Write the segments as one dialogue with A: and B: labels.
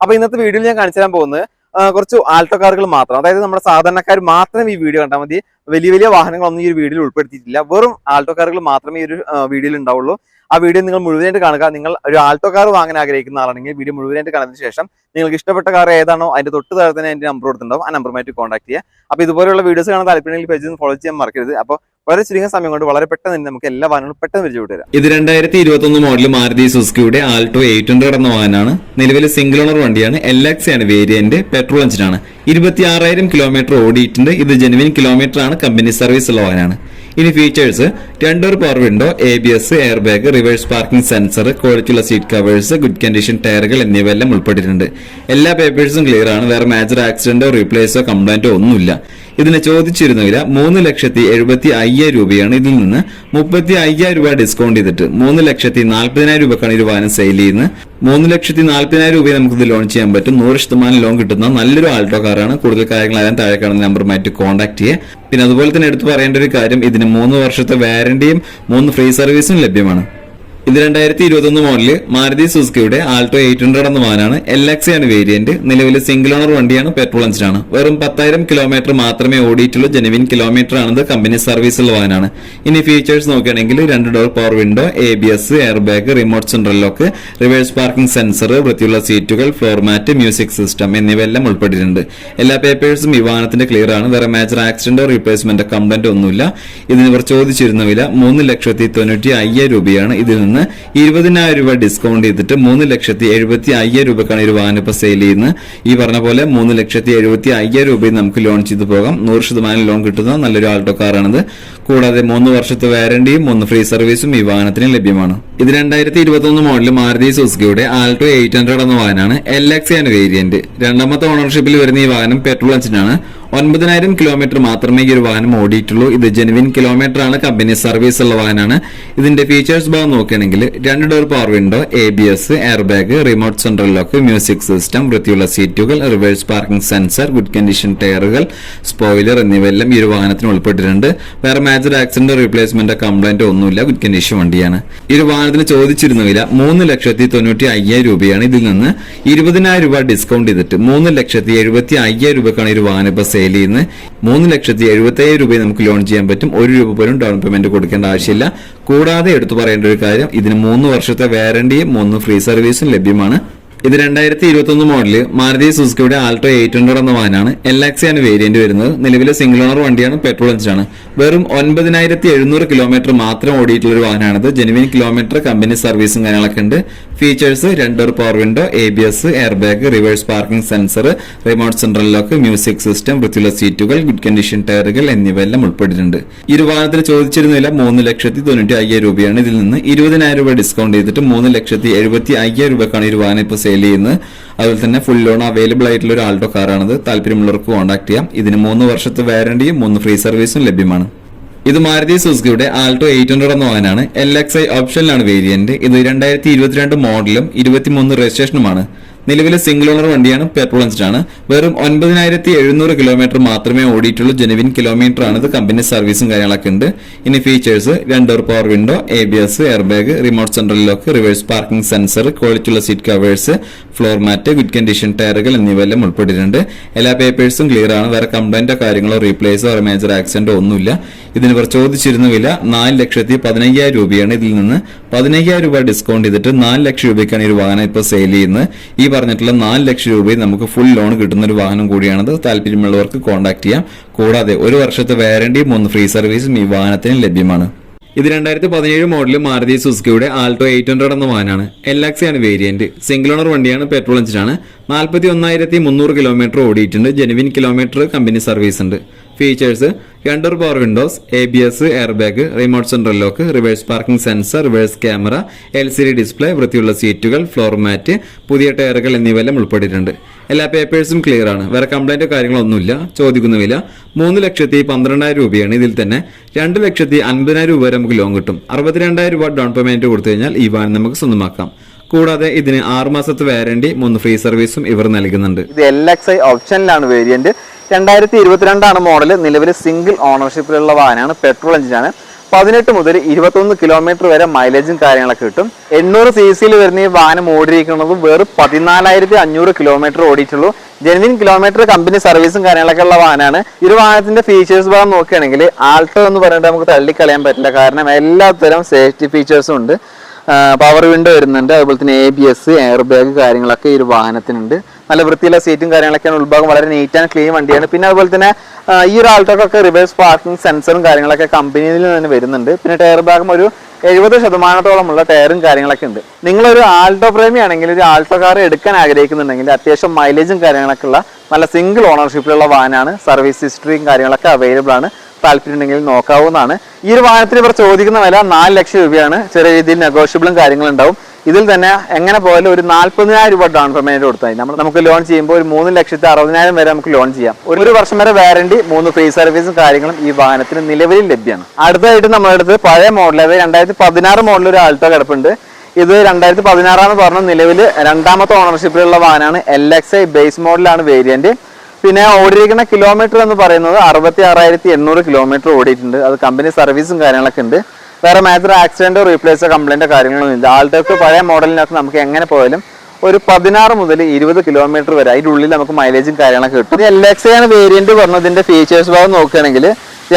A: അപ്പൊ ഇന്നത്തെ വീഡിയോയിൽ ഞാൻ കാണിച്ചു തരാൻ പോകുന്നത് കുറച്ച് ആൾട്ടോ കാറുകൾ മാത്രം. അതായത് നമ്മുടെ സാധാരണക്കാർ മാത്രം ഈ വീഡിയോ കണ്ടാൽ മതി. വലിയ വലിയ വാഹനങ്ങളൊന്നും ഈ ഒരു വീഡിയോയിൽ ഉൾപ്പെടുത്തിയിട്ടില്ല. വെറും ആൾട്ടോ കാറുകൾ മാത്രമേ ഈ ഒരു വീഡിയോയിൽ ഉണ്ടാവുള്ളൂ. ആ വീഡിയോ നിങ്ങൾ മുഴുവനായിട്ട് കാണുക. നിങ്ങൾ ഒരു ആൾട്ടോ കാർ വാങ്ങാൻ ആഗ്രഹിക്കുന്ന ആളാണെങ്കിൽ വീഡിയോ മുഴുവനായിട്ട് കണ്ടതിന് ശേഷം നിങ്ങൾക്ക് ഇഷ്ടപ്പെട്ട കാർ ഏതാണോ അതിന്റെ തൊട്ട് താഴെ തന്നെ അതിന്റെ നമ്പർ കൊടുത്തിട്ടുണ്ടാവും. ആ നമ്പറുമായിട്ട് കോൺടാക്ട് ചെയ്യുക. അപ്പൊ ഇതുപോലുള്ള വീഡിയോസ് കാണാൻ താല്പര്യമെങ്കിൽ പേജ് ഫോളോ ചെയ്യാൻ മറക്കരുത്. അപ്പോൾ വളരെ ചുരുങ്ങിയ സമയം കൊണ്ട് വളരെ പെട്ടെന്ന് തന്നെ നമുക്ക് എല്ലാ വാഹനങ്ങളും പെട്ടെന്ന് പരിചയപ്പെട്ടു തരാം
B: ഇത് രണ്ടായിരത്തി ഇരുപത്തി ഒന്ന് മോഡൽ മാരുതി സുസുക്കിയുടെ ആൾട്ടോ എയ്റ്റ് ഹൺഡ്രഡ് എന്ന വാഹനമാണ്. നിലവിൽ സിംഗിൾ ഓണർ വണ്ടിയാണ്. എൽ എക്സ് ആണ് വേരിയന്റ് പെട്രോൾ എഞ്ചിനാണ് ഇരുപത്തി ആറായിരം കിലോമീറ്റർ ഓടിയിട്ടുണ്ട്. ഇത് ജെനുവിൻ കിലോമീറ്റർ ആണ്. കമ്പനി സർവീസ് ഉള്ള വാഹനമാണ്. ഇനി features രണ്ടൊർ power window A B S air bag reverse parking sensor ക്വാളിറ്റിയുള്ള സീറ്റ് കവേഴ്സ് ഗുഡ് കണ്ടീഷൻ ടയറുകൾ എന്നിവയെല്ലാം ഉൾപ്പെട്ടിട്ടുണ്ട്. എല്ലാ പേപ്പേഴ്സും ക്ലിയർ ആണ്. വേറെ മേജർ ആക്സിഡന്റോ റീപ്ലേസോ കംപ്ലൈന്റോ ഒന്നുമില്ല. ഇതിന് ചോദിച്ചിരുന്ന വില മൂന്ന് ലക്ഷത്തി എഴുപത്തി അയ്യായിരം രൂപയാണ്. ഇതിൽ നിന്ന് മുപ്പത്തി അയ്യായിരം രൂപ ഡിസ്കൗണ്ട് ചെയ്തിട്ട് മൂന്ന് ലക്ഷത്തി നാൽപ്പതിനായിരം രൂപക്കാണ് ഒരു വാഹനം സെയിൽ ചെയ്യുന്നത്. മൂന്ന് ലക്ഷത്തി നാൽപ്പതിനായിരം രൂപയെ നമുക്ക് ഇത് ലോൺ ചെയ്യാൻ പറ്റും. നൂറ് ശതമാനം ലോൺ കിട്ടുന്ന നല്ലൊരു ആൾട്ടോ കാറാണ് കൂടുതൽ കാര്യങ്ങൾ അറിയാൻ താഴെ കാണുന്ന നമ്പറുമായിട്ട് കോൺടാക്ട് ചെയ്യുക. പിന്നെ അതുപോലെ തന്നെ എടുത്തു പറയേണ്ട ഒരു കാര്യം ഇതിന് മൂന്ന് വർഷത്തെ വാരണ്ടിയും മൂന്ന് ഫ്രീ സർവീസും ലഭ്യമാണ്. ഇത് രണ്ടായിരത്തി ഇരുപത്തൊന്ന് മോഡൽ മാരുതി സുസ്കിയുടെ ആൾട്ടോ എയ്റ്റ് ഹൺഡ്രഡ് എന്ന വാഹനമാണ്. എൽ എക്സ് ആണ് വേരിയന്റ് നിലവിൽ സിംഗിൾ ഓണർ വണ്ടിയാണ് പെട്രോൾ എഞ്ചിനാണ് വെറും പത്തായിരം കിലോമീറ്റർ മാത്രമേ ഓടിയിട്ടുള്ളൂ. ജെനുവിൻ കിലോമീറ്റർ ആണത് കമ്പനി സർവീസുള്ള വാഹനമാണ്. ഇനി ഫീച്ചേഴ്സ് നോക്കുകയാണെങ്കിൽ രണ്ട് door power window A B S air bag remote central lock reverse parking sensor വൃത്തിയുള്ള സീറ്റുകൾ ഫ്ലോർ മാറ്റ് മ്യൂസിക് സിസ്റ്റം എന്നിവയെല്ലാം ഉൾപ്പെട്ടിട്ടുണ്ട്. എല്ലാ പേപ്പേഴ്സും ഈ വാഹനത്തിന്റെ ക്ലിയർ ആണ്. വേറെ മേജർ ആക്സിഡന്റോ റീപ്ലേസ്മെന്റോ കംപ്ലൈന്റ് ഒന്നുമില്ല. ഇതിന് ഇവർ ചോദിച്ചിരുന്ന വില മൂന്ന് ലക്ഷത്തി തൊണ്ണൂറ്റി അയ്യായിരം രൂപയാണ്. ഇതിൽ നിന്ന് ഇരുപതിനായിരം രൂപ ഡിസ്കൗണ്ട് ചെയ്തിട്ട് മൂന്ന് ലക്ഷത്തി എഴുപത്തി അയ്യായിരം രൂപക്കാണ് ഒരു വാഹനം ഇപ്പൊ സെയിൽ ചെയ്യുന്നത്. ഈ പറഞ്ഞ പോലെ മൂന്ന് ലക്ഷത്തി എഴുപത്തി അയ്യായിരം രൂപയിൽ നമുക്ക് ലോൺ ചെയ്ത് പോകാം. നൂറ് ശതമാനം ലോൺ കിട്ടുന്ന നല്ലൊരു ആൾട്ടോ കാറാണിത് കൂടാതെ മൂന്ന് വർഷത്തെ വാരണ്ടിയും മൂന്ന് ഫ്രീ സർവീസും ഈ വാഹനത്തിന് ലഭ്യമാണ്. ഇത് രണ്ടായിരത്തി ഇരുപത്തി ഒന്ന് മോഡൽ മാരുതി സുസുക്കിയുടെ ആൾട്ടോ എയ്റ്റ് ഹൺഡ്രഡ് എന്ന വാഹനമാണ് എൽ എക്സ് ആണ് വേരിയന്റ് രണ്ടാമത്തെ ഓണർഷിപ്പിൽ വരുന്ന ഈ വാഹനം പെട്രോൾ എഞ്ചിനാണ് ഒൻപതിനായിരം കിലോമീറ്റർ മാത്രമേ ഈ ഒരു വാഹനം ഓടിയിട്ടുള്ളൂ. ഇത് ജെനുവിൻ കിലോമീറ്റർ ആണ്. കമ്പനി സർവീസ് ഉള്ള വാഹനമാണ്. ഇതിന്റെ ഫീച്ചേഴ്സ് ഭാഗം നോക്കുകയാണെങ്കിൽ രണ്ട് door power window A B S air bag remote central lock music system വൃത്തിയുള്ള സീറ്റുകൾ reverse parking sensor good condition ടയറുകൾ സ്പോയിലർ എന്നിവയെല്ലാം ഈ ഒരു വാഹനത്തിന് ഉൾപ്പെട്ടിട്ടുണ്ട്. വേറെ മേജർ ആക്സിഡന്റ് റീപ്ലേസ്മെന്റ് കംപ്ലൈന്റ് ഒന്നുമില്ല. ഗുഡ് കണ്ടീഷൻ വണ്ടിയാണ്. ഈ ഒരു വാഹനത്തിന് ചോദിച്ചിരുന്ന വില മൂന്ന് ലക്ഷത്തി തൊണ്ണൂറ്റി അയ്യായിരം രൂപയാണ്. ഇതിൽ നിന്ന് ഇരുപതിനായിരം രൂപ ഡിസ്കൗണ്ട് ചെയ്തിട്ട് മൂന്ന് ലക്ഷത്തി എഴുപത്തി അയ്യായിരം രൂപക്കാണ് ഒരു വാഹനം ഇപ്പൊ സെയിൽ ചെയ്യുന്നത്. മൂന്ന് ലക്ഷത്തി എഴുപത്തി അയ്യായിരം രൂപയെ നമുക്ക് ലോൺ ചെയ്യാൻ പറ്റും. ഒരു രൂപ പോലും ഡൗൺ പേയ്മെന്റ് കൊടുക്കേണ്ട ആവശ്യമില്ല. കൂടാതെ എടുത്തു പറയേണ്ട ഒരു കാര്യം ഇതിന് മൂന്ന് വർഷത്തെ വാറണ്ടിയും മൂന്ന് ഫ്രീ സർവീസും ലഭ്യമാണ്. ഇത് രണ്ടായിരത്തി ഇരുപത്തി ഒന്ന് മോഡൽ മാരുതി സുസുക്കിയുടെ ആൾട്ടോ എയ്റ്റ് ഹൺഡ്രഡ് എന്ന വാഹനമാണ്. എൽ ആണ് വേരിയന്റ് വരുന്നത്. നിലവിലെ സിംഗിൾ ഓണർ വണ്ടിയാണ് പെട്രോൾ എഞ്ചിനാണ് വെറും ഒൻപതിനായിരത്തി എഴുന്നൂറ് കിലോമീറ്റർ മാത്രം ഓടിയിട്ടുള്ള ഒരു വാഹനമാണിത് ജെനുവിൻ കിലോമീറ്റർ കമ്പനി സർവീസും കാര്യങ്ങളൊക്കെ ഉണ്ട്. Features രണ്ടൊരു power window A B S air bag reverse parking sensor remote central lock music system വൃത്തിയുള്ള സീറ്റുകൾ ഗുഡ് കണ്ടീഷൻ ടയറുകൾ എന്നിവയെല്ലാം ഉൾപ്പെട്ടിട്ടുണ്ട്. ഈ വാഹനത്തിൽ ചോദിച്ചിരുന്ന വില മൂന്ന് ലക്ഷത്തി തൊണ്ണൂറ്റി അയ്യായിരം രൂപയാണ് ഇതിൽ നിന്ന് ഇരുപതിനായിരം രൂപ ഡിസ്കൗണ്ട് ചെയ്തിട്ട് മൂന്ന് ലക്ഷത്തി എഴുപത്തി അയ്യായിരം രൂപക്കാണ് ഈ വാഹനം ഇപ്പോൾ സെയിൽ ചെയ്യുന്നത്. അതുപോലെ തന്നെ ഫുൾ ലോൺ അവൈലബിൾ ആയിട്ടുള്ള ഒരു ആൾട്ടോ കാറാണത് താല്പര്യമുള്ളവർക്ക് കോൺടാക്ട് ചെയ്യാം. ഇതിന് മൂന്ന് വർഷത്തെ വാരണ്ടിയും മൂന്ന് ഫ്രീ സർവീസും ലഭ്യമാണ്. ഇത് മാരുതി സുസുക്കിയുടെ ആൾട്ടോ എയ്റ്റ് ഹൺഡ്രഡ് എന്ന വാഹനമാണ്. എൽ എക്സ് ഐ ഓപ്ഷനിലാണ് വേരിയന്റ് ഇത് രണ്ടായിരത്തി ഇരുപത്തിരണ്ട് മോഡലും ഇരുപത്തിമൂന്ന് രജിസ്ട്രേഷനുമാണ് നിലവിലെ സിംഗിൾ ഓണർ വണ്ടിയാണ് പെട്രോൾ എഞ്ചിനാണ് വെറും ഒൻപതിനായിരത്തി എഴുന്നൂറ് കിലോമീറ്റർ മാത്രമേ ഓടിയിട്ടുള്ളൂ. ജെനുവിൻ കിലോമീറ്റർ ആണ്. ഇത് കമ്പനി സർവീസും കാര്യങ്ങളൊക്കെ ഉണ്ട്. ഇനി features രണ്ടോർ power window A B S air bag remote central lock reverse parking sensor ക്വാളിറ്റിയുള്ള seat covers floor mat good condition ടയറുകൾ എന്നിവയെല്ലാം ഉൾപ്പെട്ടിട്ടുണ്ട്. എല്ലാ പേപ്പേഴ്സും ക്ലിയർ ആണ്. വേറെ കംപ്ലൈന്റോ കാര്യങ്ങളോ റീപ്ലേസോ മേജർ ആക്സിഡന്റോ ഒന്നുമില്ല. ഇതിന് ഇവർ ചോദിച്ചിരുന്ന വില നാല് ലക്ഷത്തി പതിനയ്യായിരം രൂപയാണ്. ഇതിൽ നിന്ന് പതിനയ്യായിരം രൂപ ഡിസ്കൗണ്ട് ചെയ്തിട്ട് നാല് ലക്ഷം രൂപയ്ക്കാണ് ഈ ഒരു വാഹനം ഇപ്പോൾ സെയിൽ ചെയ്യുന്നത്. ഈ പറഞ്ഞിട്ടുള്ള നാല് ലക്ഷം രൂപയിൽ നമുക്ക് ഫുൾ ലോൺ കിട്ടുന്ന ഒരു വാഹനം കൂടിയാണത്. താല്പര്യമുള്ളവർക്ക് കോൺടാക്ട് ചെയ്യാം. കൂടാതെ ഒരു വർഷത്തെ വാറണ്ടിയും മൂന്ന് ഫ്രീ സർവീസും ഈ വാഹനത്തിന് ലഭ്യമാണ്. ഇത് രണ്ടായിരത്തി പതിനേഴ് മോഡൽ മാരുതി സുസുക്കിയുടെ ആൾട്ടോ എയ്റ്റ് ഹൺഡ്രഡ് എന്ന വാഹനമാണ്. ആണ് വേരിയന്റ് സിംഗിൾ ഓണർ വണ്ടിയാണ് പെട്രോൾ എഞ്ചിനാണ് നാൽപ്പത്തി ഒന്നായിരത്തി മുന്നൂറ് കിലോമീറ്റർ ഓടിയിട്ടുണ്ട്. ജെനുവിൻ കിലോമീറ്റർ കമ്പനി സർവീസ് ഉണ്ട്. Features രണ്ടർ power windows A B S air bag remote central lock reverse parking sensor reverse camera L C D display വൃത്തിയുള്ള സീറ്റുകൾ ഫ്ലോർ മാറ്റ് പുതിയ ടയറുകൾ എന്നിവയെല്ലാം ഉൾപ്പെട്ടിട്ടുണ്ട്. എല്ലാ പേപ്പേഴ്സും ക്ലിയർ ആണ്. വേറെ കംപ്ലൈന്റോ കാര്യങ്ങളൊന്നുമില്ല ചോദിക്കുന്നുമില്ല മൂന്ന് ലക്ഷത്തി പന്ത്രണ്ടായിരം രൂപയാണ്. ഇതിൽ തന്നെ രണ്ട് ലക്ഷത്തി അൻപതിനായിരം രൂപ വരെ നമുക്ക് ലോൺ കിട്ടും. അറുപത്തിരണ്ടായിരം രൂപ ഡൗൺ പേയ്മെന്റ് കൊടുത്തു കഴിഞ്ഞാൽ ഈ വാഹനം നമുക്ക് സ്വന്തമാക്കാം. കൂടാതെ ഇതിന് ആറ് മാസത്തെ വാറണ്ടി മൂന്ന് ഫ്രീ സർവീസും ഇവർ നൽകുന്നുണ്ട്.
A: ഇത് എൽ എക്സ് ഐ ഓപ്ഷനിലാണ് വേരിയന്റ് രണ്ടായിരത്തി ഇരുപത്തിരണ്ടാണ് മോഡൽ നിലവിൽ സിംഗിൾ ഓണർഷിപ്പിലുള്ള വാഹനമാണ് പെട്രോൾ എഞ്ചിനാണ് പതിനെട്ട് മുതൽ ഇരുപത്തൊന്ന് കിലോമീറ്റർ വരെ മൈലേജും കാര്യങ്ങളൊക്കെ കിട്ടും. എണ്ണൂറ് സി സിയിൽ വരുന്ന ഈ വാഹനം ഓടിയിരിക്കുന്നത് വെറും പതിനാലായിരത്തി അഞ്ഞൂറ് കിലോമീറ്റർ ഓടിയിട്ടുള്ളൂ ജെനുവിൻ കിലോമീറ്റർ കമ്പനി സർവീസും കാര്യങ്ങളൊക്കെ ഉള്ള വാഹനമാണ്. ഈ വാഹനത്തിന്റെ ഫീച്ചേഴ്സ് ഭാഗം നോക്കുകയാണെങ്കിൽ ആൾട്ടോ എന്ന് പറയുന്നത് നമുക്ക് തള്ളിക്കളയാൻ പറ്റില്ല. കാരണം എല്ലാത്തരം സേഫ്റ്റി ഫീച്ചേഴ്സും ഉണ്ട്. പവർ വിൻഡോ വരുന്നുണ്ട്. അതുപോലെ തന്നെ A B S air bag കാര്യങ്ങളൊക്കെ ഈ ഒരു വാഹനത്തിനുണ്ട്. നല്ല വൃത്തിയുള്ള സീറ്റും കാര്യങ്ങളൊക്കെയാണ്. ഉൾഭാഗം വളരെ നീറ്റ് ആൻഡ് ക്ലീൻ വണ്ടിയാണ്. പിന്നെ അതുപോലെ തന്നെ ഈ ഒരു ആൾട്ടോക്കൊക്കെ റിവേഴ്സ് പാർക്കിംഗ് സെൻസറും കാര്യങ്ങളൊക്കെ കമ്പനിയിൽ തന്നെ വരുന്നുണ്ട്. പിന്നെ ടയർ ഭാഗം ഒരു എഴുപത് ശതമാനത്തോളമുള്ള ടയറും കാര്യങ്ങളൊക്കെ ഉണ്ട്. നിങ്ങളൊരു ആൾട്ടോ പ്രേമി ആണെങ്കിൽ ഒരു ആൾട്ടോ കാർ എടുക്കാൻ ആഗ്രഹിക്കുന്നുണ്ടെങ്കിൽ അത്യാവശ്യം മൈലേജും കാര്യങ്ങളൊക്കെ ഉള്ള നല്ല സിംഗിൾ ഓണർഷിപ്പിലുള്ള വാഹനമാണ്. സർവീസ് ഹിസ്റ്ററിയും കാര്യങ്ങളൊക്കെ അവൈലബിൾ ആണ്. താല്പര്യം ഉണ്ടെങ്കിൽ നോക്കാവുന്നതാണ്. ഈ ഒരു വാഹനത്തിന് ഇവർ ചോദിക്കുന്ന വില നാല് ലക്ഷം രൂപയാണ്. ചെറിയ രീതിയിൽ നെഗോഷ്യബിളും കാര്യങ്ങളുണ്ടാവും. ഇതിൽ തന്നെ എങ്ങനെ പോയാലും ഒരു നാല്പതിനായിരം രൂപ ഡൗൺ പേയ്മെന്റ് കൊടുത്താൽ നമ്മൾ നമുക്ക് ലോൺ ചെയ്യുമ്പോൾ ഒരു മൂന്ന് ലക്ഷത്തി അറുപതിനായിരം വരെ നമുക്ക് ലോൺ ചെയ്യാം. ഒരു ഒരു വർഷം വരെ വാറണ്ടി മൂന്ന് ഫ്രീ സർവീസും കാര്യങ്ങളും ഈ വാഹനത്തിന് നിലവിൽ ലഭ്യമാണ്. അടുത്തതായിട്ട് നമ്മുടെ അടുത്ത് പഴയ മോഡൽ അതായത് രണ്ടായിരത്തി പതിനാറ് മോഡൽ ഒരു ആൾട്ടോ കിടപ്പുണ്ട്. ഇത് രണ്ടായിരത്തി പതിനാറാന്ന് പറഞ്ഞ നിലവിൽ രണ്ടാമത്തെ ഓണർഷിപ്പിലുള്ള വാഹനമാണ് എൽ എക്സ് ഐ ബേസ് മോഡലാണ് വേരിയന്റ് പിന്നെ ഓടിയിരിക്കുന്ന കിലോമീറ്റർ എന്ന് പറയുന്നത് അറുപത്തി ആറായിരത്തി എണ്ണൂറ് കിലോമീറ്റർ ഓടിയിട്ടുണ്ട്. അത് കമ്പനി സർവീസും കാര്യങ്ങളൊക്കെ ഉണ്ട്. വേറെ മേജർ ആക്സിഡന്റോ റീപ്ലേസോ കംപ്ലൈന്റ് കാര്യങ്ങളൊന്നും ഇല്ല. ആൾട്ടേക്ക് പഴയ മോഡലിനകത്ത് നമുക്ക് എങ്ങനെ പോയാലും ഒരു പതിനാറ് മുതൽ ഇരുപത് കിലോമീറ്റർ വരെ അതിന്റെ ഉള്ളിൽ നമുക്ക് മൈലേജും കാര്യങ്ങളൊക്കെ കിട്ടും. എൽ എക്സ് ആണ് വേരിയന്റ് പറഞ്ഞതിന്റെ ഫീച്ചേഴ്സ് ഭാഗം നോക്കുകയാണെങ്കിൽ